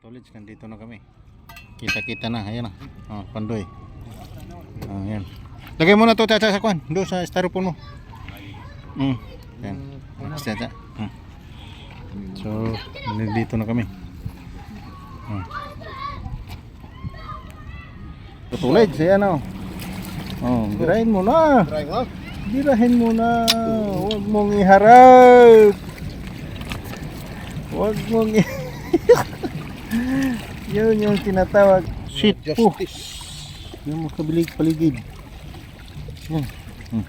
Katulids, nandito na kami. Kita-kita na, ayan na. Oh, pandoy. Oh, ayan. Lagay mo na to tata sa kwan, doon sa styrofoam mo. Mm. Ayan. Next tata. Mm. So, nandito na kami. Mm. Katulids, ayan oh. Oh, birahin mo na. Birahin mo na. Huwag mong iharap. Huwag mong i- Yun yung tinatawag. Shit po. Yung makabilig paligid. Yan. Hmm.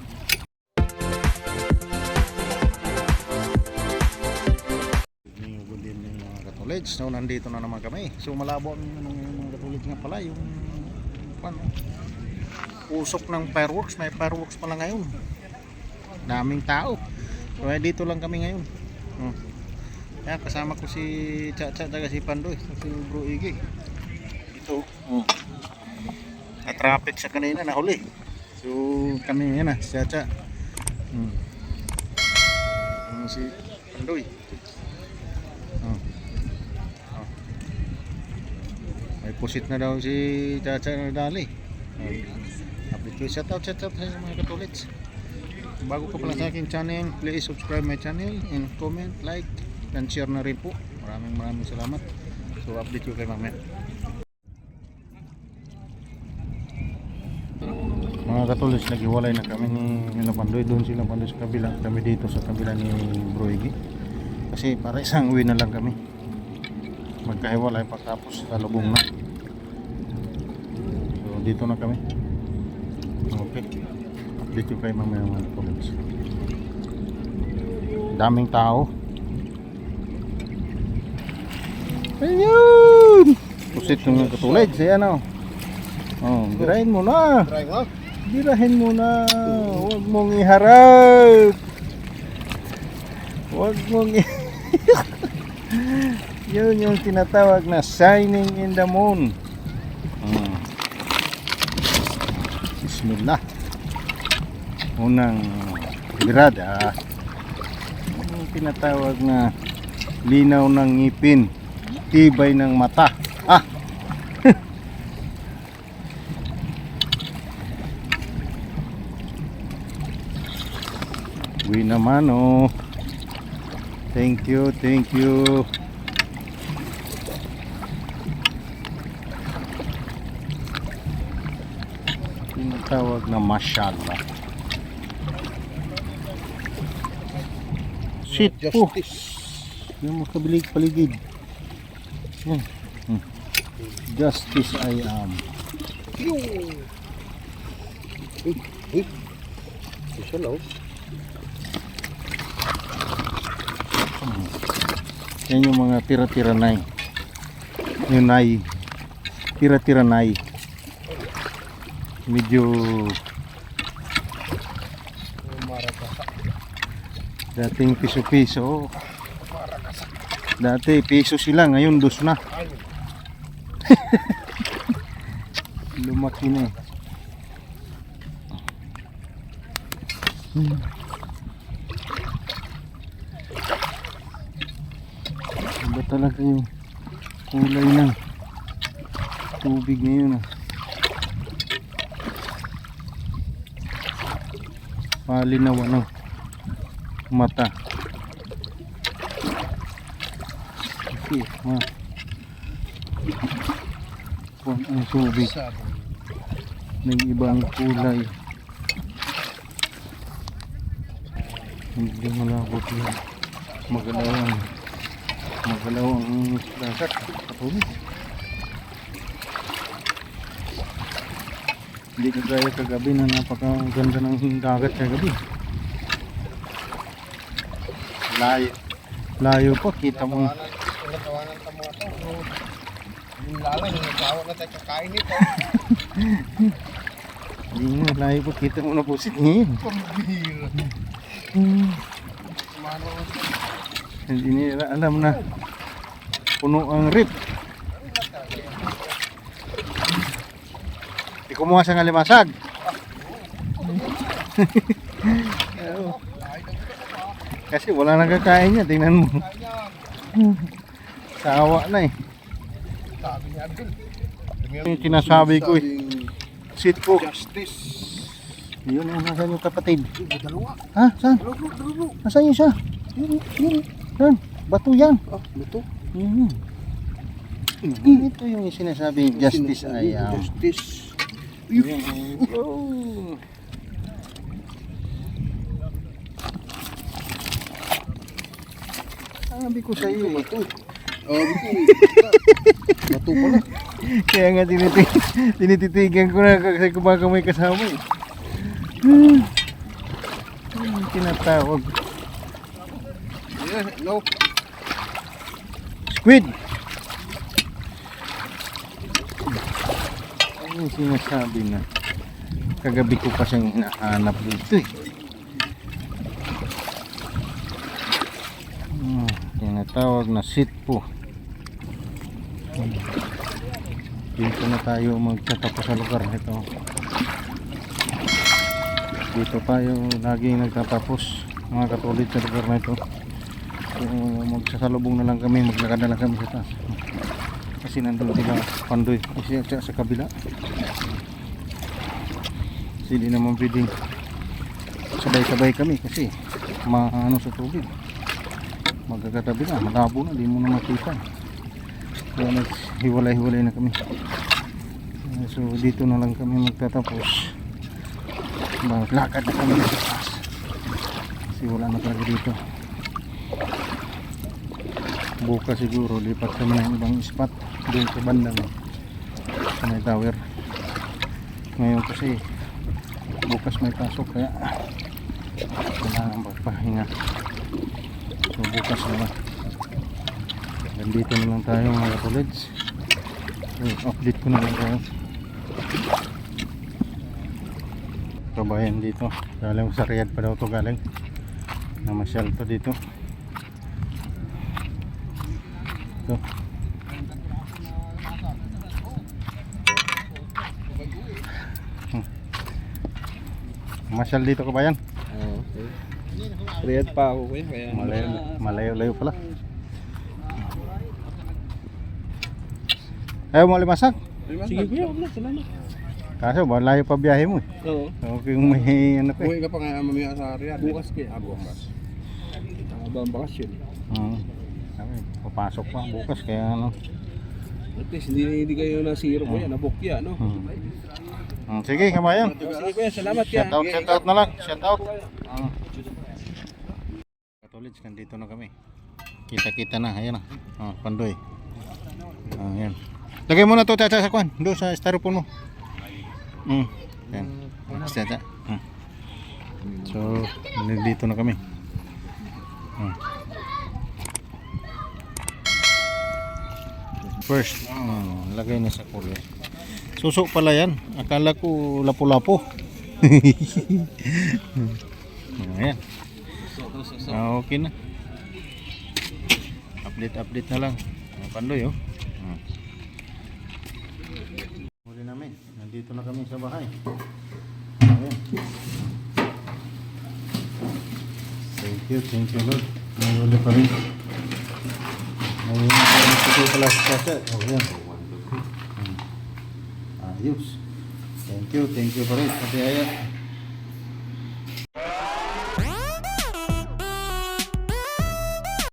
Katulid. So nandito na naman kami. So malabo ang ano ngayon mga katulid nga pala yung ano, usok ng fireworks. May fireworks pala ngayon. Daming tao. So eh, dito lang kami ngayon. Hmm. Kaya kasama ko si Chacha at si Pandoy. Si Bro Iggy. Ito. Hmm. Na-traffic siya kanina, nahuli. So, kami yan na, si Chacha. Hmm. Ano si Pandoy. Oh. Oh. May pusit na daw si Chacha na dali. Oh. Ko. Shout out, shout out sa mga katulits. Bago ka pala sa aking channel, please subscribe my channel and comment, like, and share na rin po. Maraming maraming salamat. So, update ko kay mamaya. Mga katulis, naghiwalay na kami ni Mila Pandoy. Doon sila Pandoy sa kabila. Kami dito sa kabila ni Bro Iggy. Kasi para isang uwi na lang kami. Magkahiwalay pagkapos talubong na. So dito na kami. Okay. Update ko kayo mamaya mga katulis. Daming tao. Ayun! Pusit yung katulis. Ayan o. Oh, birahin mo na. Birahin mo na. Huwag mong iharap. Huwag mong Yun yung tinatawag na shining in the moon. Hmm. Bismillah. Unang birada. Yung tinatawag na linaw ng ngipin. Tibay ng mata. Ah! Uwi naman oh. Thank you, thank you. Tinatawag na mashallah. Shit po. Justice. Yung makabilig paligid. Hmm. Justice I am. Uy, uy. Isa lang. Yan yung mga tira-tira nai. Yung nai. Tira-tira nai. Medyo dating piso-piso. Dati piso sila, ngayon dos na. Lumaki na eh. Hmm. Iba talaga yung kulay ng tubig ngayon ah. Palinaw ng mata. Okay, ha. Kung ang tubig ng ibang kulay. Hindi malabot yan. Magalaw ang magalaw ang dagat. Katulad. Hindi kagaya kagabi na napakaganda ng dagat kagabi. Layo. Layo pa, kita mo. Natawanan ka mga to. Yung lala, yung nagkawa na tayo kakain nito. Hindi nga, layo pa, kita mo na. Pambihira. Hmm. Mano. Hindi nila alam na puno ang rip. Di kumuha sa ngalimasag. Kasi wala nang kakain niya, tingnan mo. Sawa na eh. Sabi niya din. Yung sinasabi ko eh. Sit po. Justice. Yun yung nasaan yung kapatid. Dalawa. Ha? Saan? Dalawa, dalawa. Nasaan yung isa? Yun, yun. Yan. Bato yan. Ah, ito. Mhm. Ito yung sinasabi justice ay um, Justice. Yun. Oh. Sabi ko sa iyo eh. Oh. Bato pala. Kaya nga tinitig tinititigan ko na kasi kumaga may kasama eh. Hmm. Hmm, tinatawag. Yeah, no. Squid! Ano yung sinasabi na kagabi ko pa siyang hinahanap dito eh. Hmm, tinatawag na sit po. Hmm. Dito na tayo magtatapos sa lugar nito. Dito tayo laging nagtatapos mga katulid sa lugar na ito. So, magsasalubong na lang kami, maglakad na lang kami sa taas. Kasi nandun sila pandoy, kasi at sa kabila. Kasi di naman pwedeng sabay-sabay kami kasi maano sa tubig. Magkakatabi na, malabo na, di mo na makita. Kaya naghiwalay-hiwalay na kami. So dito na lang kami magtatapos. Maglakad na kami sa taas. Kasi wala na talaga dito bukas siguro lipat kami ng ibang spot doon sa bandang sa may tower ngayon kasi bukas may pasok kaya kailangan magpahinga so bukas na lang nandito na lang tayo mga tulids so, update ko na lang tayo. Kabayan dito. Galing sa Riyadh pa daw to galing. Namasyal to dito. Ito. Hmm. Masyal dito ka ba yan? Oh, okay. Riyad pa ako kuya, kaya Malayo, malayo, layo pala. Ayaw mo limasag? Sige kuya, wag na, salamat. Kaso malayo pa biyahe mo eh. Oo. Okay may ano ka eh. Uwi ka pa nga mamaya sa Riyadh. Bukas kaya. Ah, bukas. Habang bakasyon. Hmm. Sabi, papasok pa bukas kaya ano. At least hindi, hindi kayo nasiro kuya, nabukya, no? Hmm. Hmm, Sige, kabayan. Sige kuya, salamat ya. Shout out, shout out na lang. Shout out. Ah. Katolits, nandito na kami. Kita-kita na. Ayan na. Ah, pandoy. Ah, ayan. Lagay mo na to tata sa kwan. Doon sa styrofoam mo. Mm. Ayan. Tata. Hmm. So, nandito na kami. Hmm. First, hmm, lagay na sa cooler. Suso pala yan. Akala ko lapo-lapo. Ayan. Ah, okay na. Update update na lang. Ang pandoy oh. Ah. Huli namin. Nandito na kami sa bahay. Ayan. Thank you, thank you Lord. May huli pa rin. May may puto pala sa kasa. Oh, yan. Hmm. Ayos. Thank you, thank you pa rin. Pati ayat.